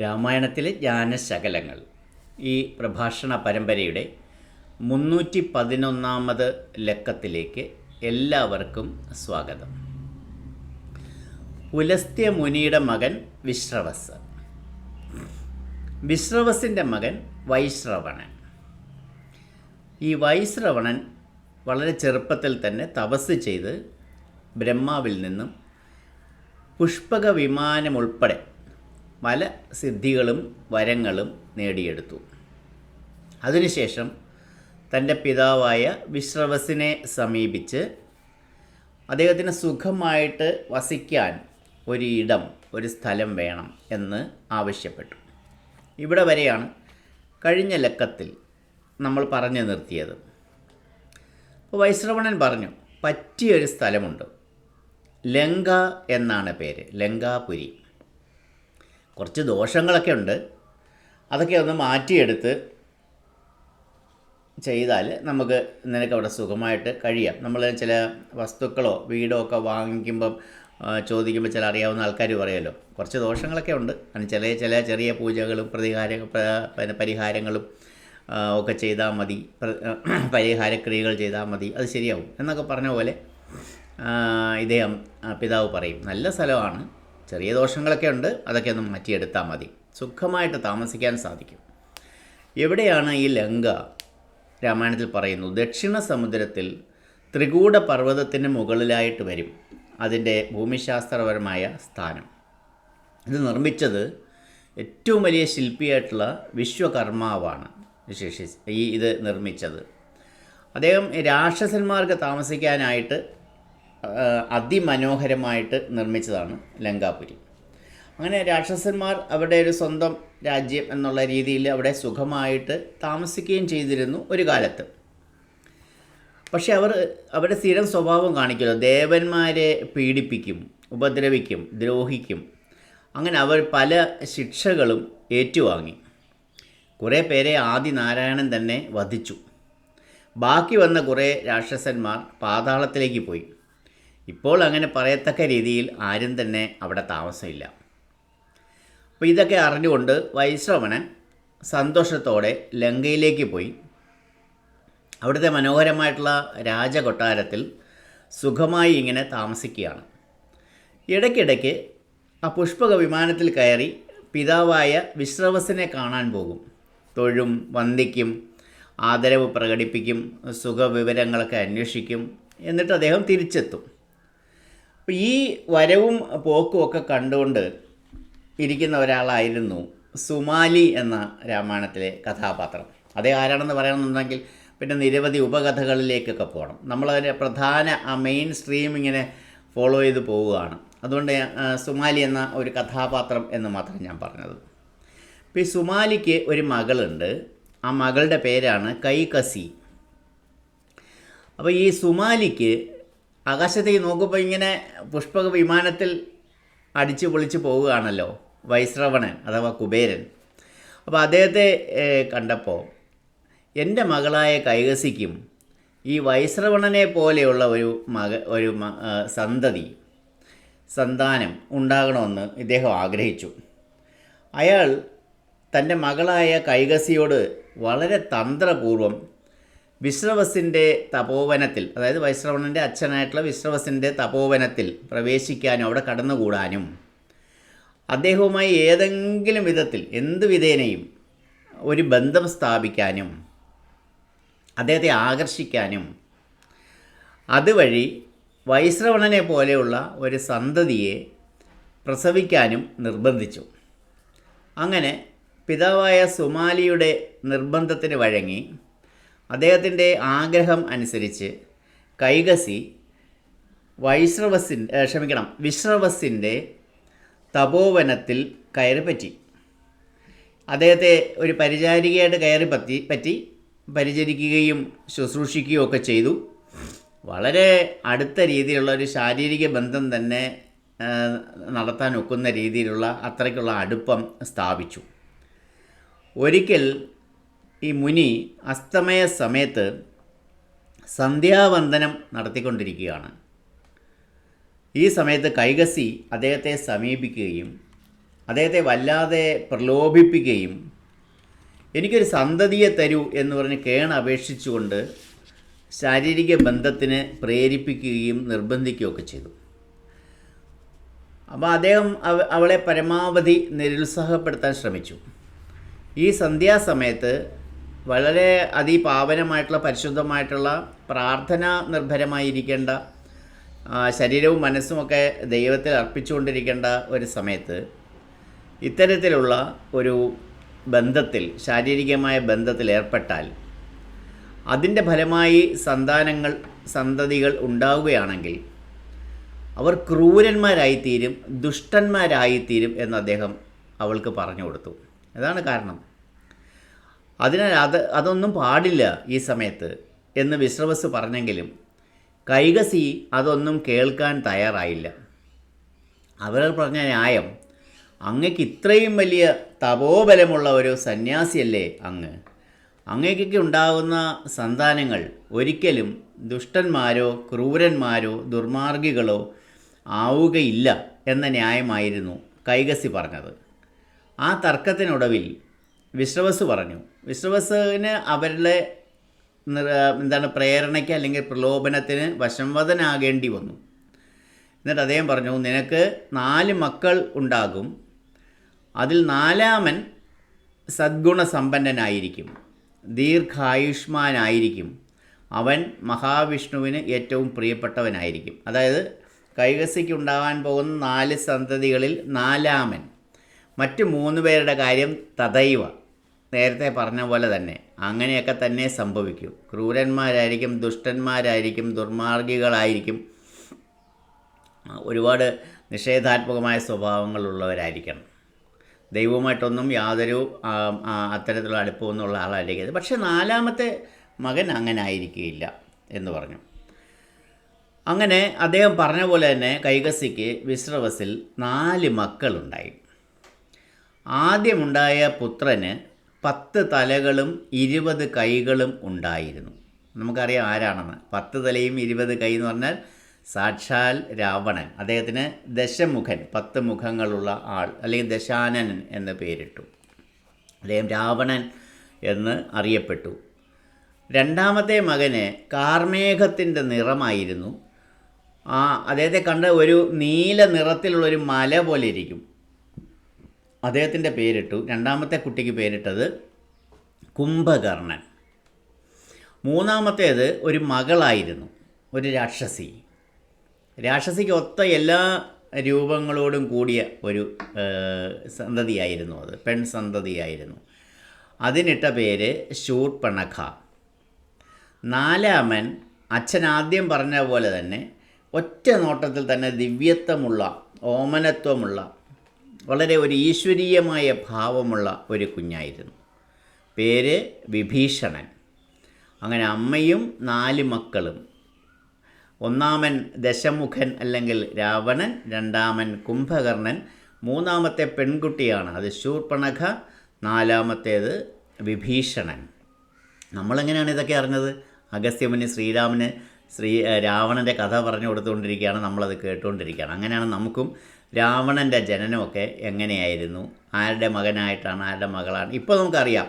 രാമായണത്തിലെ ജ്ഞാനശകലങ്ങൾ. ഈ പ്രഭാഷണ പരമ്പരയുടെ മുന്നൂറ്റി പതിനൊന്നാമത് ലക്കത്തിലേക്ക് എല്ലാവർക്കും സ്വാഗതം. പുലസ്ത്യ മുനിയുടെ മകൻ വിശ്രവസ്. വിശ്രവസിന്റെ മകൻ വൈശ്രവണൻ. ഈ വൈശ്രവണൻ വളരെ ചെറുപ്പത്തിൽ തന്നെ തപസ് ചെയ്ത് ബ്രഹ്മാവിൽ നിന്നും പുഷ്പക വിമാനം ഉൾപ്പെടെ പല സിദ്ധികളും വരങ്ങളും നേടിയെടുത്തു. അതിനുശേഷം തന്റെ പിതാവായ വിശ്രവസിനെ സമീപിച്ച് അദ്ദേഹത്തിന് സുഖമായിട്ട് വസിക്കാൻ ഒരു ഇടം ഒരു സ്ഥലം വേണം എന്ന് ആവശ്യപ്പെട്ടു. ഇവിടെ വരെയാണ് കഴിഞ്ഞ ലക്കത്തിൽ നമ്മൾ പറഞ്ഞു നിർത്തിയത്. അപ്പോൾ വൈശ്രവണൻ പറഞ്ഞു പറ്റിയൊരു സ്ഥലമുണ്ട്. ലങ്ക എന്നാണ് പേര് ലങ്കാപുരി. കുറച്ച് ദോഷങ്ങളൊക്കെ ഉണ്ട്. അതൊക്കെ ഒന്ന് മാറ്റിയെടുത്ത് ചെയ്താൽ നമുക്ക് നിനക്ക് അവിടെ സുഖമായിട്ട് കഴിയാം. നമ്മൾ ചില വസ്തുക്കളോ വീടോ ഒക്കെ വാങ്ങിക്കുമ്പം ചോദിക്കുമ്പോൾ ചില അറിയാവുന്ന ആൾക്കാർ പറയുമല്ലോ കുറച്ച് ദോഷങ്ങളൊക്കെ ഉണ്ട്. അതിന് ചില ചില ചെറിയ പൂജകളും പ്രതികാര പ്ര- പിന്നെ പരിഹാരങ്ങളും ഒക്കെ ചെയ്താൽ മതി. പ്ര- പരിഹാരക്രിയകൾ ചെയ്താൽ മതി. അത് ശരിയാവും. എന്നൊക്കെ പറഞ്ഞ പോലെ ഇദ്ദേഹം പിതാവ് പറയും. നല്ല സ്ഥലമാണ്. ചെറിയ ദോഷങ്ങളൊക്കെ ഉണ്ട്. അതൊക്കെ ഒന്ന് മാറ്റിയെടുത്താൽ മതി. സുഖമായിട്ട് താമസിക്കാൻ സാധിക്കും. എവിടെയാണ് ഈ ലങ്ക? രാമായണത്തിൽ പറയുന്നു ദക്ഷിണ സമുദ്രത്തിൽ ത്രികൂട പർവതത്തിന് മുകളിലായിട്ട് വരും. അതിന്റെ ഭൂമിശാസ്ത്രപരമായ സ്ഥാനം. ഇത് നിർമ്മിച്ചത് ഏറ്റവും വലിയ ശില്പിയായിട്ടുള്ള വിശ്വകർമാവാണ് വിശേഷി ഈ ഇത് നിർമ്മിച്ചത്. അദ്ദേഹം രാക്ഷസന്മാർക്ക് താമസിക്കാനായിട്ട് അതിമനോഹരമായിട്ട് നിർമ്മിച്ചതാണ് ലങ്കാപുരി. അങ്ങനെ രാക്ഷസന്മാർ അവരുടെ ഒരു സ്വന്തം രാജ്യം എന്നുള്ള രീതിയിൽ അവിടെ സുഖമായിട്ട് താമസിക്കുകയും ചെയ്തിരുന്നു ഒരു കാലത്ത്. പക്ഷെ അവർ അവരുടെ സ്ഥിരം സ്വഭാവം കാണിക്കുമല്ലോ. ദേവന്മാരെ പീഡിപ്പിക്കും ഉപദ്രവിക്കും ദ്രോഹിക്കും. അങ്ങനെ അവർ പല ശിക്ഷകളും ഏറ്റുവാങ്ങി. കുറേ പേരെ ആദിനാരായണൻ തന്നെ വധിച്ചു. ബാക്കി വന്ന കുറേ രാക്ഷസന്മാർ പാതാളത്തിലേക്ക് പോയി. ഇപ്പോൾ അങ്ങനെ പറയത്തക്ക രീതിയിൽ ആരും തന്നെ അവിടെ താമസമില്ല. അപ്പോൾ ഇതൊക്കെ അറിഞ്ഞുകൊണ്ട് വൈശ്രവണൻ സന്തോഷത്തോടെ ലങ്കയിലേക്ക് പോയി. അവിടുത്തെ മനോഹരമായിട്ടുള്ള രാജകൊട്ടാരത്തിൽ സുഖമായി ഇങ്ങനെ താമസിക്കുകയാണ്. ഇടയ്ക്കിടയ്ക്ക് ആ പുഷ്പക വിമാനത്തിൽ കയറി പിതാവായ വിശ്രവസിനെ കാണാൻ പോകും. തൊഴും വന്ദിക്കും ആദരവ് പ്രകടിപ്പിക്കും സുഖവിവരങ്ങളൊക്കെ അന്വേഷിക്കും എന്നിട്ട് അദ്ദേഹം തിരിച്ചെത്തും. അപ്പോൾ ഈ വരവും പോക്കും ഒക്കെ കണ്ടുകൊണ്ട് ഇരിക്കുന്ന ഒരാളായിരുന്നു സുമാലി എന്ന രാമായണത്തിലെ കഥാപാത്രം. അതേ ആരാണെന്ന് പറയണമെന്നുണ്ടെങ്കിൽ പിന്നെ നിരവധി ഉപകഥകളിലേക്കൊക്കെ പോകണം. നമ്മളതിന്റെ പ്രധാന ആ മെയിൻ സ്ട്രീം ഇങ്ങനെ ഫോളോ ചെയ്ത് പോവുകയാണ്. അതുകൊണ്ട് സുമാലി എന്ന ഒരു കഥാപാത്രം എന്ന് മാത്രം ഞാൻ പറഞ്ഞത്. ഇപ്പോൾ ഈ സുമാലിക്ക് ഒരു മകളുണ്ട്. ആ മകളുടെ പേരാണ് കൈകസി. അപ്പോൾ ഈ സുമാലിക്ക് ആകാശത്തേക്ക് നോക്കുമ്പോൾ ഇങ്ങനെ പുഷ്പക വിമാനത്തിൽ അടിച്ചു പൊളിച്ച് പോവുകയാണല്ലോ വൈശ്രവണൻ അഥവാ കുബേരൻ. അപ്പോൾ അദ്ദേഹത്തെ കണ്ടപ്പോൾ എന്റെ മകളായ കൈകസിക്കും ഈ വൈശ്രവണനെ പോലെയുള്ള ഒരു മക ഒരു സന്തതി സന്താനം ഉണ്ടാകണമെന്ന് ഇദ്ദേഹം ആഗ്രഹിച്ചു. അയാൾ തന്റെ മകളായ കൈകസിയോട് വളരെ തന്ത്രപൂർവം വിശ്രവസിന്റെ തപോവനത്തിൽ അതായത് വൈശ്രവണന്റെ അച്ഛനായിട്ടുള്ള വിശ്രവസിന്റെ തപോവനത്തിൽ പ്രവേശിക്കാനും അവിടെ കടന്നുകൂടാനും അദ്ദേഹവുമായി ഏതെങ്കിലും വിധത്തിൽ എന്ത് വിധേനയും ഒരു ബന്ധം സ്ഥാപിക്കാനും അദ്ദേഹത്തെ ആകർഷിക്കാനും അതുവഴി വൈശ്രവണനെ പോലെയുള്ള ഒരു സന്തതിയെ പ്രസവിക്കാനും നിർബന്ധിച്ചു. അങ്ങനെ പിതാവായ സുമാലിയുടെ നിർബന്ധത്തിന് വഴങ്ങി അദ്ദേഹത്തിന്റെ ആഗ്രഹം അനുസരിച്ച് കൈകസി വൈശ്രവസിന്റെ ക്ഷമിക്കണം. വിശ്രവസിന്റെ തപോവനത്തിൽ കയറി പറ്റി. അദ്ദേഹത്തെ ഒരു പരിചാരികയായിട്ട് കയറി പറ്റി പറ്റി പരിചരിക്കുകയും ശുശ്രൂഷിക്കുകയും ഒക്കെ ചെയ്തു. വളരെ അടുത്ത രീതിയിലുള്ള ഒരു ശാരീരിക ബന്ധം തന്നെ നടത്താൻ ഒക്കുന്ന രീതിയിലുള്ള അത്രയ്ക്കുള്ള അടുപ്പം സ്ഥാപിച്ചു. ഒരിക്കൽ ഈ മുനി അസ്തമയ സമയത്ത് സന്ധ്യാവന്ദനം നടത്തിക്കൊണ്ടിരിക്കുകയാണ്. ഈ സമയത്ത് കൈകസി അദ്ദേഹത്തെ സമീപിക്കുകയും അദ്ദേഹത്തെ വല്ലാതെ പ്രലോഭിപ്പിക്കുകയും എനിക്കൊരു സന്തതിയെ തരൂ എന്ന് പറഞ്ഞ് കേൺ അപേക്ഷിച്ചുകൊണ്ട് ശാരീരിക ബന്ധത്തിന് പ്രേരിപ്പിക്കുകയും നിർബന്ധിക്കുകയൊക്കെ ചെയ്തു. അപ്പോൾ അദ്ദേഹം അവളെ പരമാവധി നിരുത്സാഹപ്പെടുത്താൻ ശ്രമിച്ചു. ഈ സന്ധ്യാസമയത്ത് വളരെ അതിപാവനമായിട്ടുള്ള പരിശുദ്ധമായിട്ടുള്ള പ്രാർത്ഥന നിർഭരമായിരിക്കേണ്ട ശരീരവും മനസ്സുമൊക്കെ ദൈവത്തിൽ അർപ്പിച്ചുകൊണ്ടിരിക്കേണ്ട ഒരു സമയത്ത് ഇത്തരത്തിലുള്ള ഒരു ബന്ധത്തിൽ ശാരീരികമായ ബന്ധത്തിൽ ഏർപ്പെട്ടാൽ അതിന്റെ ഫലമായി സന്താനങ്ങൾ സന്തതികൾ ഉണ്ടാവുകയാണെങ്കിൽ അവർ ക്രൂരന്മാരായിത്തീരും ദുഷ്ടന്മാരായിത്തീരും എന്ന് അദ്ദേഹം അവൾക്ക് പറഞ്ഞു കൊടുത്തു. അതാണ് കാരണം. അതിനാൽ അത് അതൊന്നും പാടില്ല ഈ സമയത്ത് എന്ന് വിശ്രവസ് പറഞ്ഞെങ്കിലും കൈകസി അതൊന്നും കേൾക്കാൻ തയ്യാറായില്ല. അവർ പറഞ്ഞ ന്യായം അങ്ങക്ക് ഇത്രയും വലിയ തപോബലമുള്ള ഒരു സന്യാസിയല്ലേ അങ്ങ്? അങ്ങേക്കൊക്കെ ഉണ്ടാകുന്ന സന്താനങ്ങൾ ഒരിക്കലും ദുഷ്ടന്മാരോ ക്രൂരന്മാരോ ദുർമാർഗികളോ ആവുകയില്ല എന്ന ന്യായമായിരുന്നു കൈകസി പറഞ്ഞത്. ആ തർക്കത്തിനൊടുവിൽ വിശ്രവസ് പറഞ്ഞു വിശ്രവസിന് അവരുടെ എന്താണ് പ്രേരണയ്ക്ക് അല്ലെങ്കിൽ പ്രലോഭനത്തിന് വശംവദനാകേണ്ടി വന്നു. എന്നിട്ട് അദ്ദേഹം പറഞ്ഞു നിനക്ക് നാല് മക്കൾ ഉണ്ടാകും. അതിൽ നാലാമൻ സദ്ഗുണസമ്പന്നനായിരിക്കും. ദീർഘായുഷ്മാനായിരിക്കും. അവൻ മഹാവിഷ്ണുവിന് ഏറ്റവും പ്രിയപ്പെട്ടവനായിരിക്കും. അതായത് കൈകസിക്ക് ഉണ്ടാകാൻ പോകുന്ന നാല് സന്തതികളിൽ നാലാമൻ. മറ്റ് മൂന്ന് പേരുടെ കാര്യം തഥൈവ. നേരത്തെ പറഞ്ഞ പോലെ തന്നെ അങ്ങനെയൊക്കെ തന്നെ സംഭവിക്കും. ക്രൂരന്മാരായിരിക്കും ദുഷ്ടന്മാരായിരിക്കും ദുർമാർഗികളായിരിക്കും. ഒരുപാട് നിഷേധാത്മകമായ സ്വഭാവങ്ങളുള്ളവരായിരിക്കണം. ദൈവവുമായിട്ടൊന്നും യാതൊരു അത്തരത്തിലുള്ള അടുപ്പമൊന്നുള്ള ആളായിരിക്കരുത്. പക്ഷേ നാലാമത്തെ മകൻ അങ്ങനെ ആയിരിക്കില്ല എന്ന് പറഞ്ഞു. അങ്ങനെ അദ്ദേഹം പറഞ്ഞ പോലെ തന്നെ കൈകസിക്ക് വിശ്രവസിൽ നാല് മക്കളുണ്ടായി. ആദ്യമുണ്ടായ പുത്രന് പത്ത് തലകളും ഇരുപത് കൈകളും ഉണ്ടായിരുന്നു. നമുക്കറിയാം ആരാണെന്ന്. പത്ത് തലയും ഇരുപത് കൈ എന്ന് പറഞ്ഞാൽ സാക്ഷാൽ രാവണൻ. അദ്ദേഹത്തിന് ദശമുഖൻ പത്ത് മുഖങ്ങളുള്ള ആൾ അല്ലെങ്കിൽ ദശാനനൻ എന്ന് പേരിട്ടു. അദ്ദേഹം രാവണൻ എന്ന് അറിയപ്പെട്ടു. രണ്ടാമത്തെ മകന് കാർമേഘത്തിന്റെ നിറമായിരുന്നു. ആ അദ്ദേഹത്തെ കണ്ട ഒരു നീല നിറത്തിലുള്ളൊരു മല പോലെ ഇരിക്കും. അദ്ദേഹത്തിന്റെ പേരിട്ടു. രണ്ടാമത്തെ കുട്ടിക്ക് പേരിട്ടത് കുംഭകർണൻ. മൂന്നാമത്തേത് ഒരു മകളായിരുന്നു ഒരു രാക്ഷസി. രാക്ഷസിക്ക് ഒത്ത എല്ലാ രൂപങ്ങളോടും കൂടിയ ഒരു സന്തതിയായിരുന്നു അത് പെൺ സന്തതിയായിരുന്നു. അതിനിട്ട പേര് ശൂർപ്പണഖ. നാലാമൻ അച്ഛൻ ആദ്യം പറഞ്ഞ പോലെ തന്നെ ഒറ്റ നോട്ടത്തിൽ തന്നെ ദിവ്യത്വമുള്ള ഓമനത്വമുള്ള വളരെ ഒരു ഈശ്വരീയമായ ഭാവമുള്ള ഒരു കുഞ്ഞായിരുന്നു. പേര് വിഭീഷണൻ. അങ്ങനെ അമ്മയും നാല് മക്കളും. ഒന്നാമൻ ദശമുഖൻ അല്ലെങ്കിൽ രാവണൻ രണ്ടാമൻ കുംഭകർണൻ മൂന്നാമത്തെ പെൺകുട്ടിയാണ്. അത് ശൂർപ്പണഖ നാലാമത്തേത് വിഭീഷണൻ. നമ്മളെങ്ങനെയാണ് ഇതൊക്കെ അറിഞ്ഞത്? അഗസ്ത്യമുനി ശ്രീരാമന് ശ്രീ രാവണന്റെ കഥ പറഞ്ഞു കൊടുത്തുകൊണ്ടിരിക്കുകയാണ് നമ്മളത് കേട്ടുകൊണ്ടിരിക്കുകയാണ്. അങ്ങനെയാണ് നമുക്കും രാവണന്റെ ജനനമൊക്കെ എങ്ങനെയായിരുന്നു? ആരുടെ മകനായിട്ടാണ് ആരുടെ മകളാണ്? ഇപ്പോൾ നമുക്കറിയാം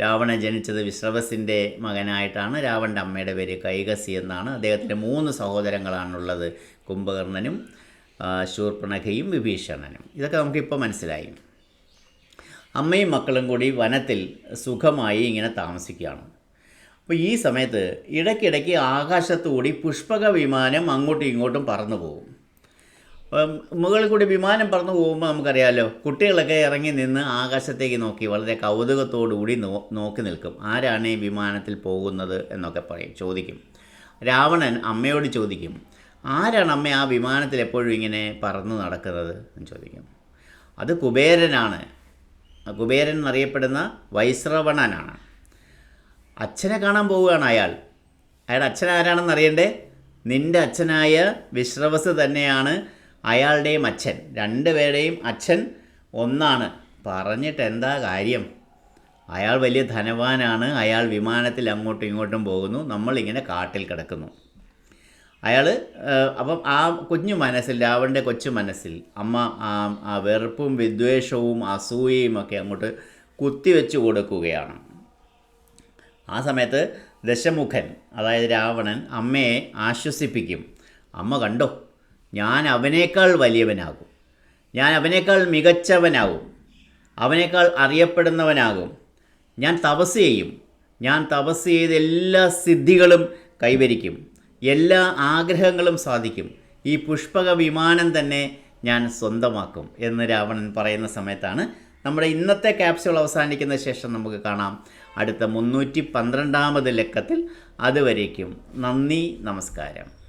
രാവണൻ ജനിച്ചത് വിശ്രവസിന്റെ മകനായിട്ടാണ്. രാവണന്റെ അമ്മയുടെ പേര് കൈകസി എന്നാണ്. അദ്ദേഹത്തിന്റെ മൂന്ന് സഹോദരങ്ങളാണുള്ളത് കുംഭകർണനും ശൂർപ്പണഖയും വിഭീഷണനും. ഇതൊക്കെ നമുക്കിപ്പോൾ മനസ്സിലായി. അമ്മയും മക്കളും കൂടി വനത്തിൽ സുഖമായി ഇങ്ങനെ താമസിക്കുകയാണ്. അപ്പോൾ ഈ സമയത്ത് ഇടയ്ക്കിടയ്ക്ക് ആകാശത്തുകൂടി പുഷ്പക വിമാനം അങ്ങോട്ടും ഇങ്ങോട്ടും പറന്നു പോകും. മുകളിൽ കൂടി വിമാനം പറന്നു പോകുമ്പോൾ നമുക്കറിയാമല്ലോ കുട്ടികളൊക്കെ ഇറങ്ങി നിന്ന് ആകാശത്തേക്ക് നോക്കി വളരെ കൗതുകത്തോടുകൂടി നോ നോക്കി നിൽക്കും. ആരാണ് ഈ വിമാനത്തിൽ പോകുന്നത് എന്നൊക്കെ പറയും ചോദിക്കും. രാവണൻ അമ്മയോട് ചോദിക്കും ആരാണ് അമ്മ ആ വിമാനത്തിൽ എപ്പോഴും ഇങ്ങനെ പറന്ന് നടക്കുന്നത്? എന്ന് ചോദിക്കും. അത് കുബേരനാണ്. കുബേരൻ എന്നറിയപ്പെടുന്ന വൈശ്രവണനാണ്. അച്ഛനെ കാണാൻ പോവുകയാണ് അയാൾ. അയാളുടെ അച്ഛൻ ആരാണെന്ന് അറിയണ്ടേ? നിന്റെ അച്ഛനായ വിശ്രവസ് തന്നെയാണ് അയാളുടെയും അച്ഛൻ. രണ്ടുപേരുടെയും അച്ഛൻ ഒന്നാണ്. പറഞ്ഞിട്ട് എന്താ കാര്യം? അയാൾ വലിയ ധനവാനാണ്. അയാൾ വിമാനത്തിൽ അങ്ങോട്ടും ഇങ്ങോട്ടും പോകുന്നു. നമ്മളിങ്ങനെ കാട്ടിൽ കിടക്കുന്നു. അയാൾ അപ്പം ആ കുഞ്ഞു മനസ്സിൽ രാവണന്റെ കൊച്ചു മനസ്സിൽ അമ്മ ആ വെറുപ്പും വിദ്വേഷവും അസൂയയും ഒക്കെ അങ്ങോട്ട് കുത്തിവെച്ച് കൊടുക്കുകയാണ്. ആ സമയത്ത് ദശമുഖൻ അതായത് രാവണൻ അമ്മയെ ആശ്വസിപ്പിക്കും. അമ്മ കണ്ടോ? ഞാൻ അവനേക്കാൾ വലിയവനാകും. ഞാൻ അവനേക്കാൾ മികച്ചവനാകും. അവനേക്കാൾ അറിയപ്പെടുന്നവനാകും. ഞാൻ തപസ് ചെയ്യും. ഞാൻ തപസ് ചെയ്ത് എല്ലാ സിദ്ധികളും കൈവരിക്കും. എല്ലാ ആഗ്രഹങ്ങളും സാധിക്കും. ഈ പുഷ്പക വിമാനം തന്നെ ഞാൻ സ്വന്തമാക്കും എന്ന് രാവണൻ പറയുന്ന സമയത്താണ് നമ്മുടെ ഇന്നത്തെ ക്യാപ്സ്യൂൾ അവസാനിക്കുന്ന ശേഷം നമുക്ക് കാണാം. അടുത്ത മുന്നൂറ്റി പന്ത്രണ്ടാമത് ലക്കത്തിൽ അതുവരേക്കും. നന്ദി നമസ്കാരം.